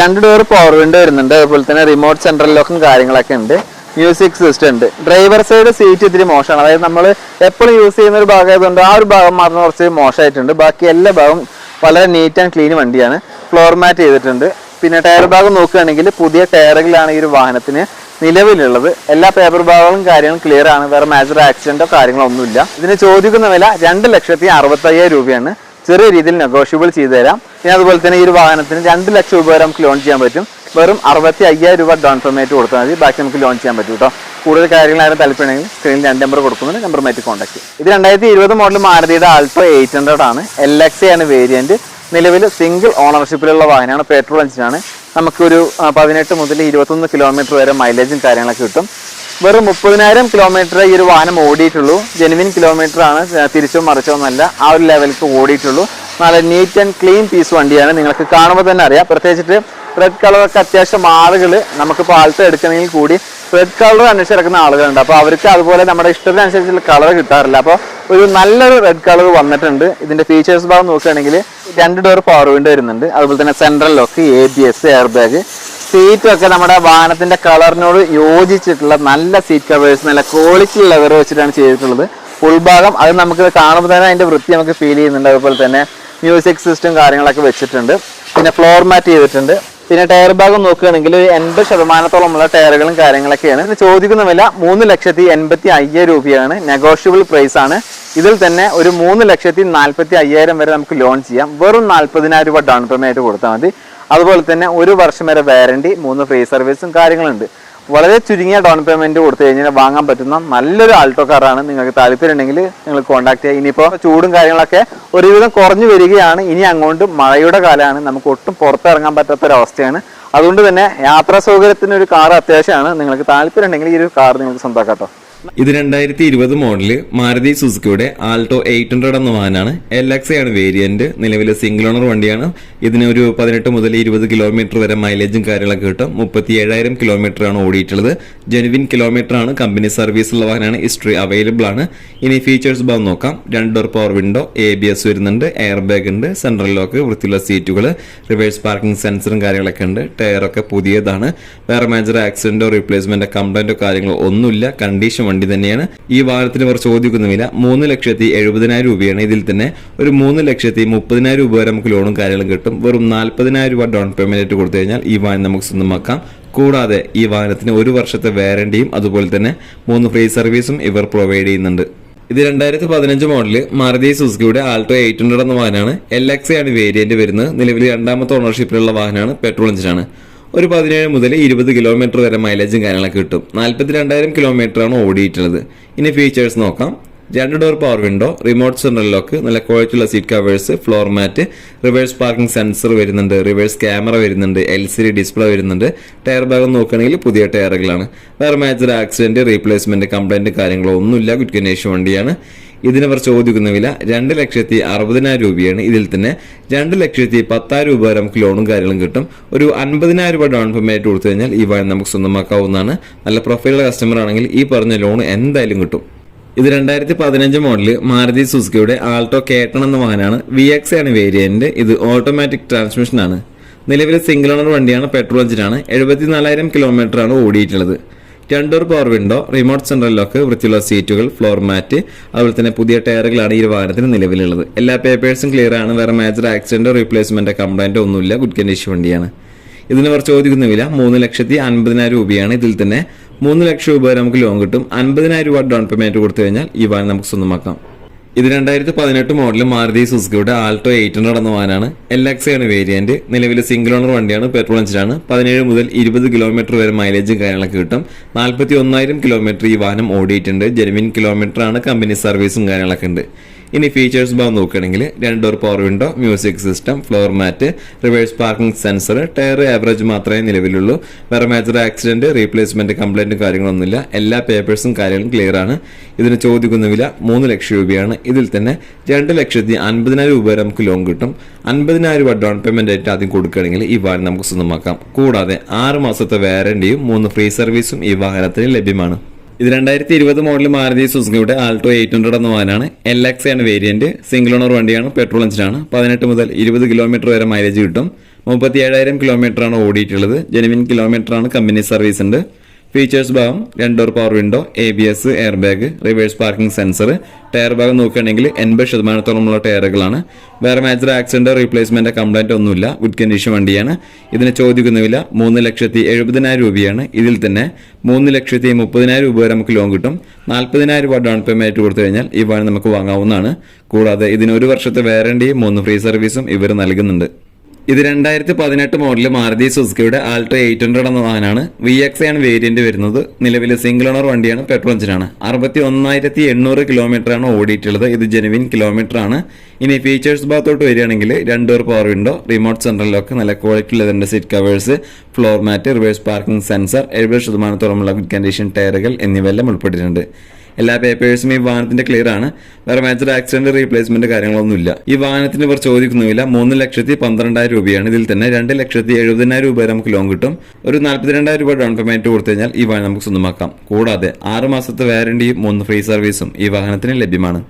A: രണ്ട് ഡോർ പവർ വിൻഡോ വരുന്നുണ്ട്. അതുപോലെ തന്നെ റിമോട്ട് സെൻട്രൽ ലോക്കും കാര്യങ്ങളൊക്കെ ഉണ്ട്. മ്യൂസിക് സിസ്റ്റം ഉണ്ട്. ഡ്രൈവർ സൈഡ് സീറ്റ് ഇത്തിരി മോശമാണ്. അതായത് നമ്മൾ എപ്പോഴും യൂസ് ചെയ്യുന്ന ഒരു ഭാഗമായതുകൊണ്ട് ആ ഒരു ഭാഗം മാത്രം കുറച്ച് മോശമായിട്ടുണ്ട്. ബാക്കി എല്ലാ ഭാഗവും വളരെ നീറ്റ് ആൻഡ് ക്ലീൻ വണ്ടിയാണ്. ഫ്ലോർ മാറ്റ് ചെയ്തിട്ടുണ്ട്. പിന്നെ ടയർ ഭാഗം നോക്കുകയാണെങ്കിൽ പുതിയ ടയറുകളാണ് ഈ ഒരു വാഹനത്തിന് നിലവിലുള്ളത്. എല്ലാ പേപ്പർ ഭാഗങ്ങളും കാര്യങ്ങളും ക്ലിയർ ആണ്. വേറെ മേജർ ആക്സിഡന്റോ കാര്യങ്ങളോ ഒന്നുമില്ല. ഇതിന് ചോദിക്കുന്ന വില രണ്ട് ലക്ഷത്തി അറുപത്തയ്യായിരം രൂപയാണ്. ചെറിയ രീതിയിൽ നെഗോഷ്യബിൾ ചെയ്തു തരാം. പിന്നെ അതുപോലെ തന്നെ ഈ ഒരു വാഹനത്തിന് രണ്ട് ലക്ഷം രൂപ വരെ നമുക്ക് ലോൺ ചെയ്യാൻ പറ്റും. വെറും അറുപത്തി അയ്യായിരം രൂപ ഡൗൺ പേയ്മെന്റ് കൊടുത്താൽ മതി. ബാക്കി നമുക്ക് ലോൺ ചെയ്യാൻ പറ്റും കേട്ടോ കൂടുതൽ കാര്യങ്ങളാരും താല്പര്യമുണ്ടെങ്കിൽ സ്ക്രീനിൽ രണ്ട് നമ്പർ കൊടുക്കുന്നുണ്ട് മാറ്റി കോൺടാക്ട് ഇത് രണ്ടായിരത്തി ഇരുപത് മോഡൽ മാരുതിയുടെ ആൾട്ടോ എയ്റ്റ് ഹൺഡ്രഡ് ആണ്. എൽ എക്സ് ആണ് വേരിയന്റ് നിലവിൽ സിംഗിൾ ഓണർഷിപ്പിലുള്ള വാഹനമാണ്. പെട്രോൾ എഞ്ചിനാണ് നമുക്കൊരു പതിനെട്ട് മുതൽ ഇരുപത്തൊന്ന് കിലോമീറ്റർ വരെ മൈലേജും കാര്യങ്ങളൊക്കെ കിട്ടും. വെറും മുപ്പതിനായിരം കിലോമീറ്റർ ഈ ഒരു വാഹനം ഓടിയിട്ടുള്ളൂ. ജെനുവിൻ കിലോമീറ്റർ ആണ്. തിരിച്ചോ മറിച്ചോ എന്നല്ല ആ ഒരു ലെവലിലേക്ക് ഓടിയിട്ടുള്ളൂ. നല്ല നീറ്റ് ആൻഡ് ക്ലീൻ പീസ് വണ്ടിയാണ്. നിങ്ങൾക്ക് കാണുമ്പോൾ തന്നെ അറിയാം. പ്രത്യേകിച്ചിട്ട് റെഡ് കളറൊക്കെ അത്യാവശ്യം ആളുകൾ നമുക്കിപ്പോൾ ആൾട്ടോ എടുക്കണമെങ്കിൽ കൂടി റെഡ് കളർ അന്വേഷിച്ച് നടക്കുന്ന ആളുകളുണ്ട്. അപ്പോൾ അവർക്ക് അതുപോലെ നമ്മുടെ ഇഷ്ടത്തിനനുസരിച്ചുള്ള കളർ കിട്ടാറില്ല. അപ്പോൾ ഒരു നല്ലൊരു റെഡ് കളർ വന്നിട്ടുണ്ട്. ഇതിന്റെ ഫീച്ചേഴ്സ് ഭാഗം നോക്കുകയാണെങ്കിൽ രണ്ട് ഡോർ പവർ വിൻഡോ വരുന്നുണ്ട്. അതുപോലെ തന്നെ central lock A B S air bag സീറ്റും ഒക്കെ നമ്മുടെ വാഹനത്തിന്റെ കളറിനോട് യോജിച്ചിട്ടുള്ള നല്ല സീറ്റ് കവേഴ്സ് നല്ല ക്വാളിറ്റി ലെവർ വെച്ചിട്ടാണ് ചെയ്തിട്ടുള്ളത്. ഉൾഭാഗം അത് നമുക്ക് കാണുമ്പോൾ തന്നെ അതിന്റെ വൃത്തി നമുക്ക് ഫീൽ ചെയ്യുന്നുണ്ട്. അതുപോലെ തന്നെ മ്യൂസിക് സിസ്റ്റം കാര്യങ്ങളൊക്കെ വെച്ചിട്ടുണ്ട്. പിന്നെ ഫ്ലോർ മാറ്റ് ചെയ്തിട്ടുണ്ട്. പിന്നെ ടയർ ഭാഗം നോക്കുകയാണെങ്കിൽ ഒരു എൺപത് ശതമാനത്തോളമുള്ള ടയറുകളും കാര്യങ്ങളൊക്കെയാണ്. പിന്നെ ചോദിക്കുന്ന വില മൂന്ന് ലക്ഷത്തി എൺപത്തി അയ്യായിരം രൂപയാണ്. നെഗോഷ്യബിൾ പ്രൈസ് ആണ്. ഇതിൽ തന്നെ ഒരു മൂന്ന് ലക്ഷത്തി നാൽപ്പത്തി അയ്യായിരം വരെ നമുക്ക് ലോൺ ചെയ്യാം. വെറും നാൽപ്പതിനായിരം രൂപ ഡൗൺ ആയിട്ട് കൊടുത്താൽ മതി. അതുപോലെ തന്നെ ഒരു വർഷം വരെ വാറണ്ടി മൂന്ന് ഫ്രീ സർവീസും കാര്യങ്ങളുണ്ട്. വളരെ ചുരുങ്ങിയ ഡൗൺ പേയ്മെന്റ് കൊടുത്തു കഴിഞ്ഞാൽ വാങ്ങാൻ പറ്റുന്ന നല്ലൊരു ആൾട്ടോ കാറാണ് നിങ്ങൾക്ക് താല്പര്യം ഉണ്ടെങ്കിൽ നിങ്ങൾ കോൺടാക്ട് ചെയ്യുക. ഇനിയിപ്പോൾ ചൂടും കാര്യങ്ങളൊക്കെ ഒരുവിധം കുറഞ്ഞു വരികയാണ്. ഇനി അങ്ങോട്ട് മഴയുടെ കാലമാണ്. നമുക്ക് ഒട്ടും പുറത്തിറങ്ങാൻ പറ്റാത്ത അവസ്ഥയാണ് അതുകൊണ്ട് തന്നെ യാത്രാ സൗകര്യത്തിന് ഒരു കാർ അത്യാവശ്യമാണ്. നിങ്ങൾക്ക് താല്പര്യം ഉണ്ടെങ്കിൽ ഈ ഒരു കാർ നിങ്ങൾക്ക് സ്വന്തമാക്കാം
B: ഇത് രണ്ടായിരത്തി ഇരുപത് മോഡൽ മാരുതി സുസുക്കിയുടെ ആൾട്ടോ എയ്റ്റ് ഹൺഡ്രഡ് എന്ന വാഹനമാണ്. എൽ എക്സ് ആണ് വേരിയന്റ് നിലവിലെ സിംഗിൾ ഓണർ വണ്ടിയാണ്. ഇതിന് ഒരു പതിനെട്ട് മുതൽ ഇരുപത് കിലോമീറ്റർ വരെ മൈലേജും കാര്യങ്ങളൊക്കെ കിട്ടും. മുപ്പത്തി ഏഴായിരം കിലോമീറ്റർ ആണ് ഓടിയിട്ടുള്ളത്. ജെനുവിൻ കിലോമീറ്റർ ആണ്. കമ്പനി സർവീസ് ഉള്ള വാഹനമാണ്. ഹിസ്റ്ററി അവൈലബിൾ ആണ്. ഇനി ഫീച്ചേഴ്സ് ഭാഗം നോക്കാം. രണ്ട് door power window A B S വരുന്നുണ്ട്. എയർ ബാഗ് ഉണ്ട്. സെൻട്രൽ ലോക്ക് വൃത്തിയുള്ള സീറ്റുകൾ റിവേഴ്സ് പാർക്കിംഗ് സെൻസറും കാര്യങ്ങളൊക്കെ ഉണ്ട്. ടയറൊക്കെ പുതിയതാണ്. വേറെ മേജർ ആക്സിഡന്റോ റീപ്ലേസ്മെന്റോ കംപ്ലൈന്റോ കാര്യങ്ങളോ ഒന്നുമില്ല. കണ്ടീഷൻ വണ്ടി തന്നെയാണ്. ഈ വാഹനത്തിന് ഇവർ ചോദിക്കുന്ന വില മൂന്ന് ലക്ഷത്തി എഴുപതിനായിരം രൂപയാണ്. ഇതിൽ തന്നെ ഒരു മൂന്ന് ലക്ഷത്തി മുപ്പതിനായിരം രൂപ വരെ നമുക്ക് ലോണും കാര്യങ്ങളും കിട്ടും. വെറും നാൽപ്പതിനായിരം രൂപ ഡൗൺ പേയ്മെന്റ് ആയിട്ട് കൊടുത്തു കഴിഞ്ഞാൽ ഈ വാഹനം നമുക്ക് സ്വന്തമാക്കാം. കൂടാതെ ഈ വാഹനത്തിന് ഒരു വർഷത്തെ വാറണ്ടിയും അതുപോലെ തന്നെ മൂന്ന് ഫ്രീ സർവീസും ഇവർ പ്രൊവൈഡ് ചെയ്യുന്നുണ്ട്. ഇത് രണ്ടായിരത്തി പതിനഞ്ച് മോഡൽ മാരുതി സുസുക്കിയുടെ ആൾട്ടോ എയ്റ്റ് ഹൺഡ്രഡ് എന്ന വാഹനമാണ്. എൽ എക്സ് ആണ് വേരിയന്റ് വരുന്നത്. നിലവിൽ രണ്ടാമത്തെ ഓണർഷിപ്പിലുള്ള വാഹനമാണ്. പെട്രോൾ എഞ്ചിനാണ് ഒരു പതിനേഴ് മുതൽ ഇരുപത് കിലോമീറ്റർ വരെ മൈലേജും കാര്യങ്ങളൊക്കെ കിട്ടും. നാൽപ്പത്തി രണ്ടായിരം ആണ് ഓടിയിട്ടുള്ളത്. ഇനി ഫീച്ചേഴ്സ് നോക്കാം. രണ്ട് door power window remote central lock നല്ല ക്വാളിറ്റിയുള്ള seat covers floor mat reverse parking sensor വരുന്നുണ്ട് റിവേഴ്സ് ക്യാമറ വരുന്നുണ്ട് എൽ സി ഡി ഡിസ്പ്ലേ വരുന്നുണ്ട്. ടയർ ഭാഗം നോക്കുകയാണെങ്കിൽ പുതിയ ടയറുകളാണ് വേറെ മേജർ ആക്സിഡന്റ് റീപ്ലേസ്മെന്റ് കംപ്ലൈന്റ് കാര്യങ്ങളോ ഒന്നുമില്ല ഗുഡ് കണ്ടീഷൻ വണ്ടിയാണ്. ഇതിനവർ ചോദിക്കുന്ന വില രണ്ട് ലക്ഷത്തി അറുപതിനായിരം രൂപയാണ്. ഇതിൽ തന്നെ രണ്ട് ലക്ഷത്തി പത്തായിരം രൂപ വരെ നമുക്ക് ലോണും കാര്യങ്ങളും കിട്ടും. ഒരു അൻപതിനായിരം രൂപ ഡൗൺ പേയ്മെന്റ് കൊടുത്തു കഴിഞ്ഞാൽ ഈ വാഹനം നമുക്ക് സ്വന്തമാക്കാവുന്നതാണ്. നല്ല പ്രൊഫൈലുള്ള കസ്റ്റമർ ആണെങ്കിൽ ഈ പറഞ്ഞ ലോൺ എന്തായാലും കിട്ടും. ഇത് രണ്ടായിരത്തി പതിനഞ്ച് മോഡൽ മാരുതി സുസുക്കിയുടെ ആൾട്ടോ കേട്ടൺ എന്ന വാഹനമാണ്. വി എക്സ് ആണ് വേരിയന്റ് ഇത് ഓട്ടോമാറ്റിക് ട്രാൻസ്മിഷനാണ് നിലവിൽ സിംഗിൾ ഓണർ വണ്ടിയാണ് പെട്രോൾ എഞ്ചിനാണ് എഴുപത്തിനാലായിരം കിലോമീറ്റർ ആണ് ഓടിയിട്ടുള്ളത് രണ്ടോർ power window remote central lock വൃത്തിയുള്ള സീറ്റുകൾ ഫ്ലോർ മാറ്റ് അതുപോലെ തന്നെ പുതിയ ടയറുകളാണ് ഈ വാഹനത്തിന് നിലവിലുള്ളത്. എല്ലാ പേപ്പേഴ്സും ക്ലിയർ ആണ്. വേറെ മേജർ ആക്സിഡന്റോ റീപ്ലേസ്മെന്റ് കംപ്ലൈന്റോ ഒന്നുമില്ല. ഗുഡ് കണ്ടീഷൻ വണ്ടിയാണ്. ഇതിന് അവർ ചോദിക്കുന്ന വില മൂന്ന് ലക്ഷത്തി അൻപതിനായിരം രൂപയാണ്. ഇതിൽ തന്നെ മൂന്ന് ലക്ഷം രൂപ വരെ നമുക്ക് ലോൺ കിട്ടും. അൻപതിനായിരം രൂപ ഡൗൺ പേയ്മെന്റ് കൊടുത്തു കഴിഞ്ഞാൽ ഈ വാഹനം നമുക്ക് സ്വന്തമാക്കാം. ഇത് രണ്ടായിരത്തി പതിനെട്ട് മോഡൽ മാരുതി സുസുക്കിയുടെ ആൾട്ടോ എയ്റ്റ് ഹൺഡ്രഡ് എന്ന വാനാണ് എൽ എക്സ് ആണ് വേരിയന്റ് നിലവിൽ സിംഗിൾ ഓണർ വണ്ടിയാണ്. പെട്രോൾ എഞ്ചിനാണ് പതിനേഴ് മുതൽ ഇരുപത് കിലോമീറ്റർ വരെ മൈലേജും കാര്യങ്ങളൊക്കെ കിട്ടും. നാൽപ്പത്തി ഒന്നായിരം കിലോമീറ്റർ ഈ വാഹനം ഓടിയിട്ടുണ്ട്. ജെനുവിൻ കിലോമീറ്റർ ആണ്. കമ്പനി സർവീസും കാര്യങ്ങളൊക്കെ ഉണ്ട്. ഇനി ഫീച്ചേഴ്സ് ഭാഗം നോക്കുകയാണെങ്കിൽ രണ്ട് door power window music system floor mat reverse parking sensor tyre average മാത്രമേ നിലവിലുള്ളൂ. വേറെ മേജർ ആക്സിഡന്റ് റീപ്ലേസ്മെന്റ് കംപ്ലൈന്റ് കാര്യങ്ങളൊന്നുമില്ല. എല്ലാ പേപ്പേഴ്സും കാര്യങ്ങളും ക്ലിയർ ആണ്. ഇതിന് ചോദിക്കുന്ന വില മൂന്ന് ലക്ഷം രൂപയാണ്. ഇതിൽ തന്നെ രണ്ട് ലക്ഷത്തി അൻപതിനായിരം രൂപ വരെ നമുക്ക് ലോൺ കിട്ടും. അൻപതിനായിരം രൂപ ഡൗൺ പേയ്മെന്റ് ആയിട്ട് ആദ്യം കൊടുക്കുകയാണെങ്കിൽ ഈ വാഹനം നമുക്ക് സ്വന്തമാക്കാം. കൂടാതെ ആറ് മാസത്തെ വാറന്റിയും മൂന്ന് ഫ്രീ സർവീസും ഈ വാഹനത്തിന് ലഭ്യമാണ്. ഇത് രണ്ടായിരത്തി ഇരുപത് മോഡൽ മാരുതി സുസുക്കിയുടെ ആൾട്ടോ എയ്റ്റ് ഹൺഡ്രഡ് എന്ന വാഹനമാണ്. എൽ എക്സ് ആണ് വേരിയന്റ് സിംഗിൾ ഓണർ വണ്ടിയാണ്. പെട്രോൾ എഞ്ചിനാണ് പതിനെട്ട് മുതൽ ഇരുപത് കിലോമീറ്റർ വരെ മൈലേജ് കിട്ടും. മുപ്പത്തി ഏഴായിരം കിലോമീറ്റർ ആണ് ഓടിയിട്ടുള്ളത്. ജെനുവിൻ കിലോമീറ്റർ ആണ് കമ്പനി സർവീസ് ഉണ്ട്. ഫീച്ചേഴ്സ് ഭാഗം രണ്ടോർ power window A B S air bag reverse parking sensor tyre ഭാഗം നോക്കുകയാണെങ്കിൽ എൺപത് ശതമാനത്തോളമുള്ള ടയറുകളാണ് വേറെ മേജർ ആക്സിഡന്റ് റീപ്ലേസ്മെന്റ് കംപ്ലൈന്റ് ഒന്നുമില്ല. ഗുഡ് കണ്ടീഷൻ വണ്ടിയാണ്. ഇതിന് ചോദിക്കുന്ന വില മൂന്ന് ലക്ഷത്തി എഴുപതിനായിരം രൂപയാണ്. ഇതിൽ തന്നെ മൂന്ന് ലക്ഷത്തി മുപ്പതിനായിരം രൂപ വരെ നമുക്ക് ലോൺ കിട്ടും. നാൽപ്പതിനായിരം രൂപ ഡൗൺ പേയ്മെന്റ് കൊടുത്തു കഴിഞ്ഞാൽ ഈ വാഹനം നമുക്ക് വാങ്ങാവുന്നതാണ്. കൂടാതെ ഇതിന് ഒരു വർഷത്തെ വാറണ്ടിയും മൂന്ന് ഫ്രീ സർവീസും ഇവർ നൽകുന്നുണ്ട്. ഇത് രണ്ടായിരത്തി പതിനെട്ട് മോഡൽ മാരുതി സുസുക്കിയുടെ ആൾട്ടോ എയ്റ്റ് ഹൺഡ്രഡ് എന്ന വാഹനമാണ്. വി എക്സ് ആണ് വേരിയന്റ് വരുന്നത്. നിലവിലെ സിംഗിൾ ഓണർ വണ്ടിയാണ്. പെട്രോൾ എഞ്ചിനാണ് അറുപത്തി ഒന്നായിരത്തി എണ്ണൂറ് കിലോമീറ്റർ ആണ് ഓടിയിട്ടുള്ളത്. ഇത് ജെനുവിൻ കിലോമീറ്റർ ആണ്. ഇനി ഫീച്ചേഴ്സ് ഭാഗത്തോട്ട് വരികയാണെങ്കിൽ രണ്ടോർ പവർ വിൻഡോ റിമോട്ട് സെൻട്രൽ നല്ല ക്വാളിറ്റി ഉള്ളതിന്റെ seat covers floor mat reverse parking sensor എഴുപത് ശതമാനത്തോളമുള്ള ഗുഡ് കണ്ടീഷൻ ടയറുകൾ എന്നിവയെല്ലാം ഉൾപ്പെട്ടിട്ടുണ്ട്. എല്ലാ പേപ്പേഴ്സും ഈ വാഹനത്തിന്റെ ക്ലിയർ ആണ്. വേറെ മേജർ ആക്സിഡന്റ് റീപ്ലേസ്മെന്റ് കാര്യങ്ങളൊന്നുമില്ല. ഈ വാഹനത്തിന് ഇവർ ചോദിക്കുന്നില്ല മൂന്ന് ലക്ഷത്തി പന്ത്രണ്ടായിരം രൂപയാണ് ഇതിൽ തന്നെ. രണ്ട് ലക്ഷത്തി എഴുപതിനായിരം രൂപ നമുക്ക് ലോൺ കിട്ടും. ഒരു നാൽപ്പത്തിരണ്ടായിരം രൂപ ഡൗൺ പേയ്മെന്റ് കൊടുത്തു കഴിഞ്ഞാൽ ഈ വാഹനം നമുക്ക് സ്വന്തമാക്കാം. കൂടാതെ ആറ് മാസത്തെ വാറണ്ടിയും മൂന്ന് ഫ്രീ സർവീസും ഈ വാഹനത്തിന് ലഭ്യമാണ്.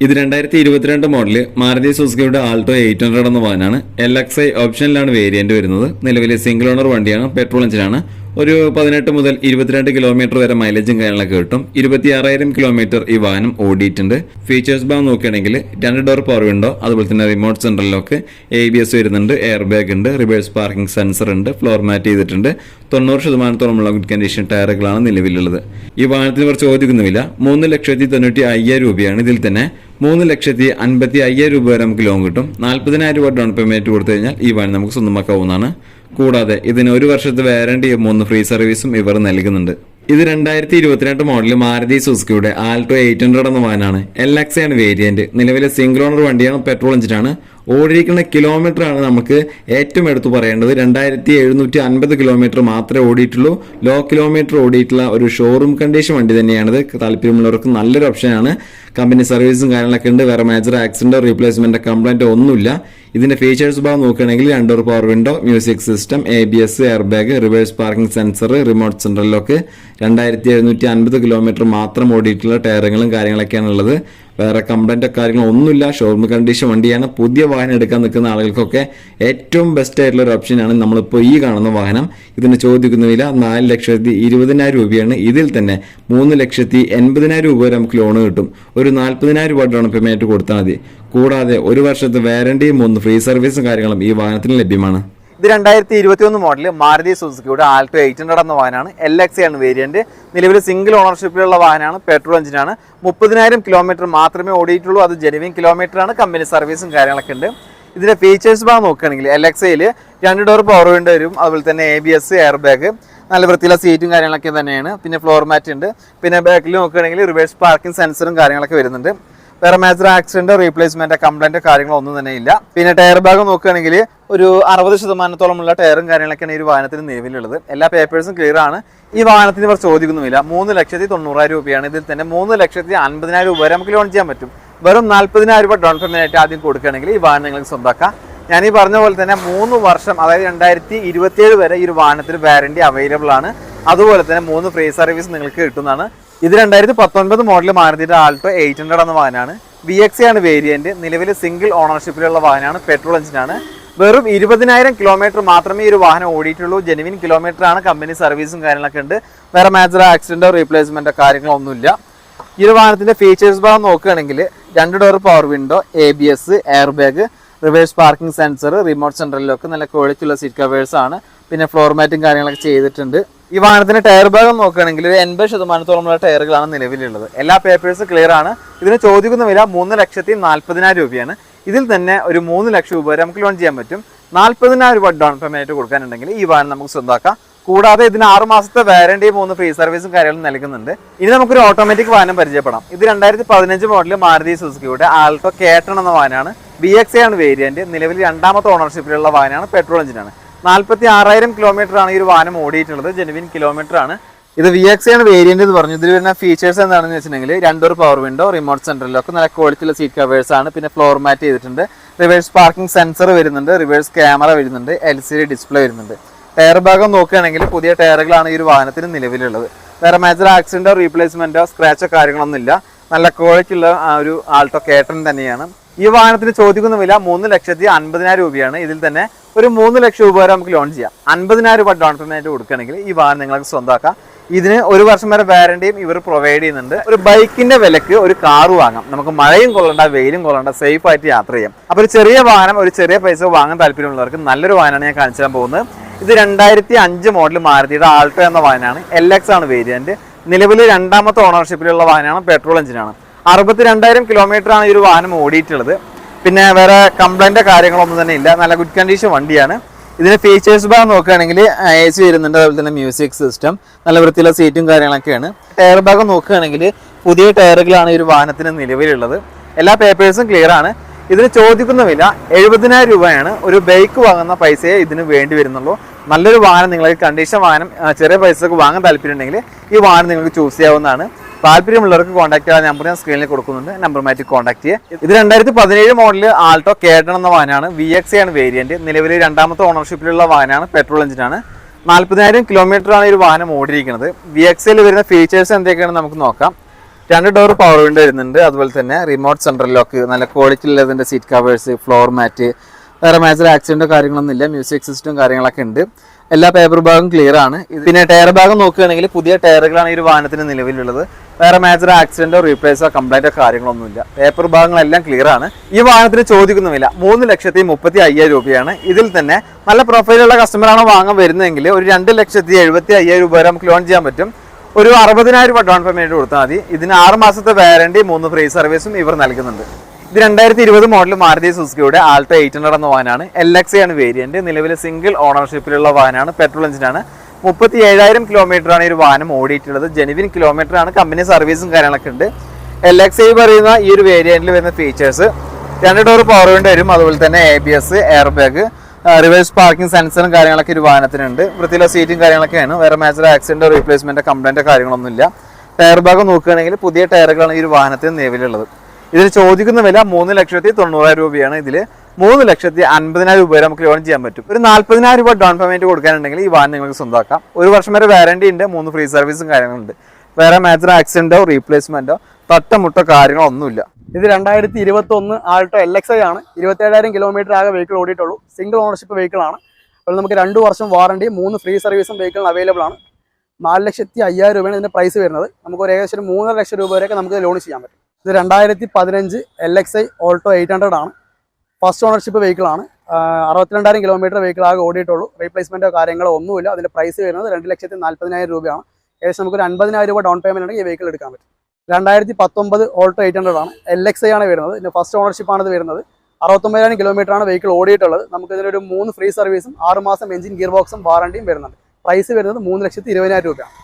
B: ഇത് രണ്ടായിരത്തി ഇരുപത്തിരണ്ട് മോഡൽ മാരുതി സുസുക്കിയുടെ ആൾട്ടോ എയ്റ്റ് ഹൺഡ്രഡ് എന്ന വാഹനമാണ്. എൽ എക്സ് ഐ ഓപ്ഷനിലാണ് വേരിയന്റ് വരുന്നത്. നിലവിലെ സിംഗിൾ ഓണർ വണ്ടിയാണ് പെട്രോൾ എഞ്ചിനാണ് ഒരു പതിനെട്ട് മുതൽ ഇരുപത്തിരണ്ട് കിലോമീറ്റർ വരെ മൈലേജും കാര്യങ്ങളൊക്കെ കിട്ടും. ഇരുപത്തി ആറായിരം കിലോമീറ്റർ ഈ വാഹനം ഓടിയിട്ടുണ്ട്. ഫീച്ചേഴ്സ് ഭാഗം നോക്കുകയാണെങ്കിൽ രണ്ട് ഡോർ പവർ വിൻഡോ അതുപോലെ തന്നെ remote central lock A B S വരുന്നുണ്ട് എയർ ബാഗ് ഉണ്ട് റിവേഴ്സ് പാർക്കിംഗ് സെൻസർ ഉണ്ട് ഫ്ലോർ മാറ്റ് ചെയ്തിട്ടുണ്ട്. തൊണ്ണൂറ് ശതമാനത്തോളമുള്ള ഗുഡ് കണ്ടീഷൻ ടയറുകളാണ് നിലവിലുള്ളത്. ഈ വാഹനത്തിന് ഇവർ ചോദിക്കുന്നുമില്ല മൂന്ന് ലക്ഷത്തി തൊണ്ണൂറ്റി അയ്യായിരം രൂപയാണ്. ഇതിൽ തന്നെ മൂന്ന് ലക്ഷത്തി അൻപത്തി അയ്യായിരം രൂപ വരെ നമുക്ക് ലോൺ കിട്ടും. നാൽപ്പതിനായിരം രൂപ ഡൗൺ പേയ്മെന്റ് കൊടുത്തു കഴിഞ്ഞാൽ ഈ വാഹനം നമുക്ക് സ്വന്തമാക്കാവുന്നതാണ്. കൂടാതെ ഇതിന് ഒരു വർഷത്തെ വാറണ്ടിയും മൂന്ന് ഫ്രീ സർവീസും ഇവർ നൽകുന്നുണ്ട്. ഇത് രണ്ടായിരത്തി ഇരുപത്തിരണ്ട് മോഡൽ മാരുതി സുസുക്കിയുടെ ആൾട്ടോ എയ്റ്റ് ഹൺഡ്രഡ് എന്ന വാനാണ്. എൽ എക്സ് ആണ് വേരിയന്റ് നിലവിലെ സിംഗിൾ ഓണർ വണ്ടിയാണ് പെട്രോൾ എഞ്ചിനാണ് ഓടിയിരിക്കുന്ന കിലോമീറ്റർ ആണ് നമുക്ക് ഏറ്റവും എടുത്തു പറയേണ്ടത്. രണ്ടായിരത്തി എഴുന്നൂറ്റി അൻപത് കിലോമീറ്റർ മാത്രമേ ഓടിയിട്ടുള്ളൂ. ലോ കിലോമീറ്റർ ഓടിയിട്ടുള്ള ഒരു ഷോറൂം കണ്ടീഷൻ വണ്ടി തന്നെയാണിത്. താല്പര്യമുള്ളവർക്ക് നല്ലൊരു ഓപ്ഷനാണ് കമ്പനി സർവീസും കാര്യങ്ങളൊക്കെ ഉണ്ട്. വേറെ മേജർ ആക്സിഡന്റോ റീപ്ലേസ്മെന്റോ കംപ്ലൈന്റോ ഒന്നുമില്ല. ഇതിന്റെ ഫീച്ചേഴ്സ് ഭാഗം നോക്കുകയാണെങ്കിൽ രണ്ടോർ power window music system A B S air bag reverse parking sensor remote central രണ്ടായിരത്തി എഴുന്നൂറ്റി അൻപത് കിലോമീറ്റർ മാത്രം ഓടിയിട്ടുള്ള ടയറുകളും കാര്യങ്ങളൊക്കെയാണ് ഉള്ളത്. വേറെ കംപ്ലൈന്റോ കാര്യങ്ങളോ ഒന്നുമില്ല. ഷോറൂം കണ്ടീഷൻ വണ്ടിയാണ്. പുതിയ വാഹനം എടുക്കാൻ നിൽക്കുന്ന ആളുകൾക്കൊക്കെ ഏറ്റവും ബെസ്റ്റ് ആയിട്ടുള്ള ഒരു ഓപ്ഷനാണ് നമ്മളിപ്പോൾ ഈ കാണുന്ന വാഹനം. ഇതിന് ചോദിക്കുന്ന വില നാല് ലക്ഷത്തി ഇരുപതിനായിരം രൂപയാണ്. ഇതിൽ തന്നെ മൂന്ന് ലക്ഷത്തി എൺപതിനായിരം രൂപ വരെ നമുക്ക് ലോൺ കിട്ടും. ഒരു നാൽപ്പതിനായിരം രൂപ ഡൗൺ പേയ്മെന്റ് കൊടുത്താൽ മതി. കൂടാതെ ഒരു വർഷത്തെ വാരണ്ടിയും മൂന്ന് ഫ്രീ സർവീസും കാര്യങ്ങളും ഈ വാഹനത്തിന് ലഭ്യമാണ്.
A: ഇത് രണ്ടായിരത്തി ഇരുപത്തി ഒന്ന് മോഡൽ മാരുതി സുസുക്കിയുടെ ആൾട്ടോ എയ്റ്റ് ഹൺഡ്രഡ് എന്ന വാഹനമാണ്. എൽ എക്സ് ആണ് വേരിയന്റ് നിലവിൽ സിംഗിൾ ഓണർഷിപ്പിലുള്ള വാഹനമാണ്. പെട്രോൾ എഞ്ചിനാണ് മുപ്പതിനായിരം കിലോമീറ്റർ മാത്രമേ ഓടിയിട്ടുള്ളൂ. അത് ജെനുവിൻ കിലോമീറ്ററാണ് കമ്പനി സർവീസും കാര്യങ്ങളൊക്കെ ഉണ്ട്. ഇതിന്റെ ഫീച്ചേഴ്സ് ഭാഗം നോക്കുകയാണെങ്കിൽ എൽ എക്സ് ഐയിൽ രണ്ട് ഡോർ പവർ വിൻഡോ വരും. അതുപോലെ തന്നെ A B S air bag നല്ല വൃത്തിയുള്ള സീറ്റും കാര്യങ്ങളൊക്കെ തന്നെയാണ്. പിന്നെ ഫ്ലോർ മാറ്റ് ഉണ്ട്. പിന്നെ ബാക്കിൽ നോക്കുകയാണെങ്കിൽ റിവേഴ്സ് പാർക്കിംഗ് സെൻസറും കാര്യങ്ങളൊക്കെ വരുന്നുണ്ട്. വേറെ മേജർ ആക്സിഡന്റ് റീപ്ലേസ്മെന്റ് കംപ്ലൈന്റ് കാര്യങ്ങളൊന്നും തന്നെ ഇല്ല. പിന്നെ ടയർ ഭാഗം നോക്കുകയാണെങ്കിൽ ഒരു അറുപത് ശതമാനത്തോളമുള്ള ടയറും കാര്യങ്ങളൊക്കെയാണ് ഈ ഒരു വാഹനത്തിന് നിലവിലുള്ളത്. എല്ലാ പേപ്പേഴ്സും ക്ലിയർ ആണ്. ഈ വാഹനത്തിന് ഇവർ ചോദിക്കുന്നുമില്ല. മൂന്ന് ലക്ഷത്തി തൊണ്ണൂറായിരം രൂപയാണ്. ഇതിൽ തന്നെ മൂന്ന് ലക്ഷത്തി അൻപതിനായിരം രൂപ വരെ നമുക്ക് ലോൺ ചെയ്യാൻ പറ്റും. വെറും നാൽപ്പതിനായിരം രൂപ ഡൗൺ പേയ്മെന്റ് ആയിട്ട് ആദ്യം കൊടുക്കുകയാണെങ്കിൽ ഈ വാഹനം നിങ്ങൾക്ക് സ്വന്തമാക്കാം. ഞാൻ ഈ പറഞ്ഞ പോലെ തന്നെ മൂന്ന് വർഷം അതായത് രണ്ടായിരത്തി ഇരുപത്തിയേഴ് വരെ ഈ ഒരു വാഹനത്തിന് വാറണ്ടി അവൈലബിൾ ആണ്. അതുപോലെ തന്നെ മൂന്ന് ഫ്രീ സർവീസ് നിങ്ങൾക്ക് കിട്ടുന്നതാണ്. ഇത് രണ്ടായിരത്തി പത്തൊൻപത് മോഡൽ മാരുതിയുടെ ആൾട്ടോ എയ്റ്റ് ഹൺഡ്രഡ് എന്ന വാഹനമാണ്. വി എക്സ് ആണ് വേരിയന്റ് നിലവിൽ സിംഗിൾ ഓണർഷിപ്പിലുള്ള വാഹനമാണ്. പെട്രോൾ എഞ്ചിനാണ് വെറും ഇരുപതിനായിരം കിലോമീറ്റർ മാത്രമേ ഈ ഒരു വാഹനം ഓടിയിട്ടുള്ളൂ. ജെനുവിൻ കിലോമീറ്റർ ആണ്. കമ്പനി സർവീസും കാര്യങ്ങളൊക്കെ ഉണ്ട്. വേറെ മാജർ ആക്സിഡന്റോ റീപ്ലേസ്മെന്റോ കാര്യങ്ങളൊന്നുമില്ല ഈ ഒരു വാഹനത്തിന്റെ ഫീച്ചേഴ്സ് ഭാഗം നോക്കുകയാണെങ്കിൽ രണ്ട് door power window A B S air bag reverse parking sensor remote സെൻട്രലിലൊക്കെ നല്ല ക്വാളിറ്റി ഉള്ള സീറ്റ് കവേഴ്സ് ആണ്. പിന്നെ ഫ്ലോർ മാറ്റും കാര്യങ്ങളൊക്കെ ചെയ്തിട്ടുണ്ട്. ഈ വാഹനത്തിന്റെ ടയർ ഭാഗം നോക്കുകയാണെങ്കിൽ ഒരു എൺപത് ശതമാനത്തോളമുള്ള ടയറുകളാണ് നിലവിലുള്ളത്. എല്ലാ പേപ്പേഴ്സും ക്ലിയർ ആണ്. ഇതിന് ചോദിക്കുന്ന വില മൂന്ന് ലക്ഷത്തി നാൽപ്പതിനായിരം രൂപയാണ്. ഇതിൽ തന്നെ ഒരു മൂന്ന് ലക്ഷം രൂപ വരെ നമുക്ക് ലോൺ ചെയ്യാൻ പറ്റും. നാൽപ്പതിനായിരം രൂപ ഡൗൺ പേയ്മെന്റ് കൊടുക്കാനുണ്ടെങ്കിൽ ഈ വാഹനം നമുക്ക് സ്വന്തമാക്കാം. കൂടാതെ ഇതിന് ആറ് മാസത്തെ വാരണ്ടി മൂന്ന് ഫ്രീ സർവീസും കാര്യങ്ങളും നൽകുന്നുണ്ട്. ഇനി നമുക്കൊരു ഓട്ടോമാറ്റിക് വാഹനം പരിചയപ്പെടാം. ഇത് രണ്ടായിരത്തി പതിനഞ്ച് മോഡൽ മാരുതി സുസുക്കിയുടെ ആൾട്ടോ കേട്ടൺ എന്ന വാഹനമാണ്. ബി എക്സ് ആണ് വേരിയന്റ് നിലവിൽ രണ്ടാമത്തെ ഓണർഷിപ്പിലുള്ള വാഹനമാണ് പെട്രോൾ എഞ്ചിനാണ് നാൽപ്പത്തി ആറായിരം കിലോമീറ്റർ ആണ് ഈ ഒരു വാഹനം ഓടിയിട്ടുള്ളത്. ജെനുവിൻ കിലോമീറ്റർ ആണ്. ഇത് വി എക്സ് ആണ് വേരിയന്റ് എന്ന് പറഞ്ഞു. ഇതിൽ വരുന്ന ഫീച്ചേഴ്സ് എന്താണെന്ന് വെച്ചിട്ടുണ്ടെങ്കിൽ രണ്ടൊരു പവർ വിൻഡോ റിമോട്ട് സെന്ററിലൊക്കെ നല്ല ക്വാളിറ്റിയുള്ള സീറ്റ് കവേഴ്സ് ആണ്. പിന്നെ ഫ്ലോർ മാറ്റ് ചെയ്തിട്ടുണ്ട്. റിവേഴ്സ് പാർക്കിംഗ് സെൻസർ വരുന്നുണ്ട്. റിവേഴ്സ് ക്യാമറ വരുന്നുണ്ട്. എൽ സി ഡി ഡിസ്പ്ലേ വരുന്നുണ്ട്. ടയർ ഭാഗം നോക്കുകയാണെങ്കിൽ പുതിയ ടയറുകളാണ് ഈ ഒരു വാഹനത്തിന് നിലവിലുള്ളത്. വേറെ മേജർ ആക്സിഡന്റോ റീപ്ലേസ്മെന്റോ സ്ക്രാച്ചോ കാര്യങ്ങളൊന്നുമില്ല നല്ല ക്വാളിറ്റി ഉള്ള ആ ഒരു ആൾട്ടോ കേട്ടൻ തന്നെയാണ്. ഈ വാഹനത്തിന് ചോദിക്കുന്ന വില മൂന്ന് ലക്ഷത്തി അൻപതിനായിരം രൂപയാണ്. ഇതിൽ തന്നെ ഒരു മൂന്ന് ലക്ഷം രൂപ വരെ നമുക്ക് ലോൺ ചെയ്യാം. അൻപതിനായിരം രൂപ ഡൗൺ പേയ്മെന്റ് കൊടുക്കുകയാണെങ്കിൽ ഈ വാഹനം നിങ്ങൾക്ക് സ്വന്തമാക്കാം. ഇതിന് ഒരു വർഷം വരെ വാറണ്ടിയും ഇവർ പ്രൊവൈഡ് ചെയ്യുന്നുണ്ട്. ഒരു ബൈക്കിന്റെ വിലക്ക് ഒരു കാറ് വാങ്ങാം. നമുക്ക് മഴയും കൊള്ളണ്ട വെയിലും കൊള്ളണ്ട സേഫ് ആയിട്ട് യാത്ര ചെയ്യാം. അപ്പൊ ഒരു ചെറിയ വാഹനം ഒരു ചെറിയ പൈസ വാങ്ങാൻ താല്പര്യമുള്ളവർക്ക് നല്ലൊരു വാഹനമാണ് ഞാൻ കാണിച്ചു തരാൻ പോകുന്നത്. ഇത് രണ്ടായിരത്തി അഞ്ച് മോഡൽ മാരുതിയുടെ ആൾട്ടോ എന്ന വാഹനമാണ്. എൽ എക്സ് ആണ് വേരിയന്റ് നിലവിൽ രണ്ടാമത്തെ ഓണർഷിപ്പിലുള്ള വാഹനമാണ് പെട്രോൾ എഞ്ചിനാണ് അറുപത്തി രണ്ടായിരം കിലോമീറ്റർ ആണ് ഈ ഒരു വാഹനം ഓടിയിട്ടുള്ളത്. പിന്നെ വേറെ കംപ്ലൈന്റ് കാര്യങ്ങളൊന്നും തന്നെ ഇല്ല. നല്ല ഗുഡ് കണ്ടീഷൻ വണ്ടിയാണ്. ഇതിന് ഫീച്ചേഴ്സ് ഭാഗം നോക്കുകയാണെങ്കിൽ എ സി വരുന്നുണ്ട്. അതുപോലെ തന്നെ മ്യൂസിക് സിസ്റ്റം നല്ല വൃത്തിയുള്ള സീറ്റും കാര്യങ്ങളൊക്കെയാണ്. ടയർ ഭാഗം നോക്കുകയാണെങ്കിൽ പുതിയ ടയറുകളാണ് ഈ ഒരു വാഹനത്തിന് നിലവിലുള്ളത്. എല്ലാ പേപ്പേഴ്സും ക്ലിയർ ആണ്. ഇതിന് ചോദിക്കുന്ന വില എഴുപതിനായിരം രൂപയാണ്. ഒരു ബൈക്ക് വാങ്ങുന്ന പൈസയെ ഇതിന് വേണ്ടി വരുന്നുള്ളൂ. നല്ലൊരു വാഹനം നിങ്ങൾക്ക് കണ്ടീഷൻ വാഹനം ചെറിയ പൈസക്ക് വാങ്ങാൻ താല്പര്യമുണ്ടെങ്കിൽ ഈ വാഹനം നിങ്ങൾക്ക് ചൂസ് ചെയ്യാവുന്നതാണ്. താല്പര്യമുള്ളവർക്ക് കോൺടാക്ട് ചെയ്യാൻ നമ്പർ ഞാൻ സ്ക്രീനിൽ കൊടുക്കുന്നുണ്ട്. നമ്പർ മാറ്റി കോൺടാക്ട് ചെയ്യുക. ഇത് രണ്ടായിരത്തി പതിനേഴ് മോഡൽ ആൾട്ടോ കേട്ടൺ എന്ന വാഹനമാണ്. വി എക്സ് ആണ് വേരിയന്റ് നിലവിൽ രണ്ടാമത്തെ ഓണർഷിപ്പിലുള്ള വാഹനമാണ്. പെട്രോൾ എഞ്ചിനാണ് നാൽപ്പതിനായിരം ആണ് ഈ ഒരു വാഹനം ഓടിയിരിക്കുന്നത്. വി എക്സിൽ വരുന്ന ഫീച്ചേഴ്സ് എന്തൊക്കെയാണെന്ന് നമുക്ക് നോക്കാം. രണ്ട് ഡോർ പവർ വിൻഡോ വരുന്നുണ്ട്. അതുപോലെ തന്നെ റിമോട്ട് സെൻട്രൽ ലോക്ക് നല്ല ക്വാളിറ്റി ഉള്ളതിന്റെ സീറ്റ് കവേഴ്സ് ഫ്ലോർ മാറ്റ് വേറെ മേജർ ആക്സിഡന്റോ കാര്യങ്ങളൊന്നും ഇല്ല. മ്യൂസിക് സിസ്റ്റം കാര്യങ്ങളൊക്കെ ഉണ്ട്. എല്ലാ പേപ്പർ ഭാഗം ക്ലിയർ ആണ്. പിന്നെ ടയർ ഭാഗം നോക്കുകയാണെങ്കിൽ പുതിയ ടയറുകളാണ് ഈ ഒരു വാഹനത്തിന് നിലവിലുള്ളത്. വേറെ മേജർ ആക്സിഡന്റോ റീപ്ലേസോ കംപ്ലൈന്റോ കാര്യങ്ങളൊന്നുമില്ല. പേപ്പർ ഭാഗങ്ങളെല്ലാം ക്ലിയർ ആണ്. ഈ വാഹനത്തിന് ചോദിക്കുന്നുമില്ല. മൂന്ന് ലക്ഷത്തി മുപ്പത്തി അയ്യായിരം രൂപയാണ്. ഇതിൽ തന്നെ നല്ല പ്രൊഫൈലുള്ള കസ്റ്റമറാണ് വാങ്ങാൻ വരുന്നതെങ്കിൽ ഒരു രണ്ട് ലക്ഷത്തി എഴുപത്തി അയ്യായിരം രൂപ വരെ നമുക്ക് ലോൺ ചെയ്യാൻ പറ്റും. ഒരു അറുപതിനായിരം രൂപ ഡൗൺ പേയ്മെന്റ് കൊടുത്താൽ മതി. ഇതിന് ആറ് മാസത്തെ വാറണ്ടി മൂന്ന് ഫ്രീ സർവീസും ഇവർ നൽകുന്നുണ്ട്. ഇത് രണ്ടായിരത്തി ഇരുപത് മോഡൽ മാരുതി സുസുക്കിയുടെ ആൾട്ടോ എയ്റ്റ് ഹൺഡ്രഡ് എന്ന വാഹനമാണ്. എൽ എക്സ് ആണ് വേരിയന്റ് നിലവിലെ സിംഗിൾ ഓണർഷിപ്പിലുള്ള വാഹനമാണ്. പെട്രോൾ എഞ്ചിനാണ് മുപ്പത്തി ഏഴായിരം ആണ് ഈ ഒരു വാഹനം ഓടിയിട്ടുള്ളത്. ജെനുവിൻ ആണ്. കമ്പനി സർവീസും കാര്യങ്ങളൊക്കെ ഉണ്ട്. എൽ എക്സ് ഐ പറയുന്ന ഈ ഒരു വേരിയന്റിൽ വരുന്ന ഫീച്ചേഴ്സ് രണ്ട് ഡോർ പവർ വിൻഡോ വരും. അതുപോലെ തന്നെ A B S air bag reverse parking സെൻസറും കാര്യങ്ങളൊക്കെ ഒരു വാഹനത്തിനുണ്ട്. വൃത്തിയുള്ള സീറ്റും കാര്യങ്ങളൊക്കെയാണ് വേറെ മേജർ ആക്സിഡന്റോ റീപ്ലേസ്മെന്റ് കംപ്ലൈന്റോ കാര്യങ്ങളൊന്നുമില്ല. ടയർ ബാഗ് നോക്കുകയാണെങ്കിൽ പുതിയ ടയറുകളാണ് ഈ ഒരു വാഹനത്തിന് നിലവിലുള്ളത്. ഇതിന് ചോദിക്കുന്ന വില മൂന്ന് ലക്ഷത്തി തൊണ്ണൂറായിരം രൂപയാണ്. ഇതിൽ മൂന്ന് ലക്ഷത്തി അൻപതിനായിരം രൂപ വരെ നമുക്ക് ലോൺ ചെയ്യാൻ പറ്റും. ഒരു നാല്പതിനായിരം രൂപ ഡൗൺ പേയ്മെന്റ് കൊടുക്കാനുണ്ടെങ്കിൽ ഈ വാഹനം നിങ്ങൾക്ക് സ്വന്തമാക്കാം. ഒരു വർഷം വരെ വാറണ്ടി ഉണ്ട് മൂന്ന് ഫ്രീ സർവീസും കാര്യങ്ങളുണ്ട്. വേറെ മേജർ ആക്സിഡന്റോ റീപ്ലേസ്മെന്റോ തട്ടമുട്ടോ കാര്യങ്ങളോ ഒന്നുമില്ല.
C: ഇത് രണ്ടായിരത്തി ഇരുപത്തി ഒന്ന് ആൾട്ടോ എൽ എക്സ് ഐ ആണ്. ഇരുപത്തേഴായിരം കിലോമീറ്റർ ആകെ വെഹിക്കിൾ ഓടിയിട്ടുള്ളൂ. സിംഗിൾ ഓണർഷിപ്പ് വെഹിക്കിൾ ആണ്. അപ്പോൾ നമുക്ക് രണ്ട് വർഷം വാറണ്ടി മൂന്ന് ഫ്രീ സർവീസും വെഹിക്കിൾ അവൈലബിൾ ആണ്. നാല് ലക്ഷത്തി അയ്യായിരം രൂപയാണ് ഇതിന്റെ പ്രൈസ് വരുന്നത്. നമുക്ക് ഒരു ഏകദേശം മൂന്നര ലക്ഷം രൂപ വരെയൊക്കെ നമുക്ക് ലോൺ ചെയ്യാൻ പറ്റും. ഇത് രണ്ടായിരത്തി പതിനഞ്ച് L X I Alto eight hundred ആണ്. ഫസ്റ്റ് ഓണർഷിപ്പ് ആഹ് അറുപത്തിരണ്ടായിരം കിലോമീറ്റർ വെഹിക്കിൾ ആകെ ഓടിയിട്ടുള്ളൂ. റീപ്ലേസ്മെന്റോ കാര്യങ്ങളോ ഒന്നുമില്ല. അതിന്റെ പ്രൈസ് വരുന്നത് രണ്ട് ലക്ഷത്തി നാൽപ്പതിനായിരം രൂപയാണ്. ഏകദേശം നമുക്ക് ഒരു അൻപതിനായിരം രൂപ ഡൗൺ പേയ്മെന്റ് ഉണ്ടെങ്കിൽ ഈ വെഹിക്കിൾ എടുക്കാൻ പറ്റും. രണ്ടായിരത്തി പത്തൊമ്പത് ഓൾട്ടോ എയ്റ്റ് ഹൺഡ്രഡ് ആണ്. എൽ എക്സ് ഐ ആണ് വരുന്നത്. ഇതിന്റെ ഫസ്റ്റ് ഓണർഷിപ്പ് ആണ് ഇത് വരുന്നത്. അറുപത്തൊമ്പതിനായിരം കിലോമീറ്റർ ആണ് വെഹിക്കിൾ ഓടിയിട്ടുള്ളത്. നമുക്ക് ഇതിനൊരു മൂന്ന് ഫ്രീ സർവീസും ആറ് മാസം എഞ്ചിൻ ഗിയർ ബോക്സും വാറണ്ടിയും വരുന്നുണ്ട്. പ്രൈസ് വരുന്നത് മൂന്ന് ലക്ഷത്തി ഇരുപതിനായിരം രൂപയാണ്.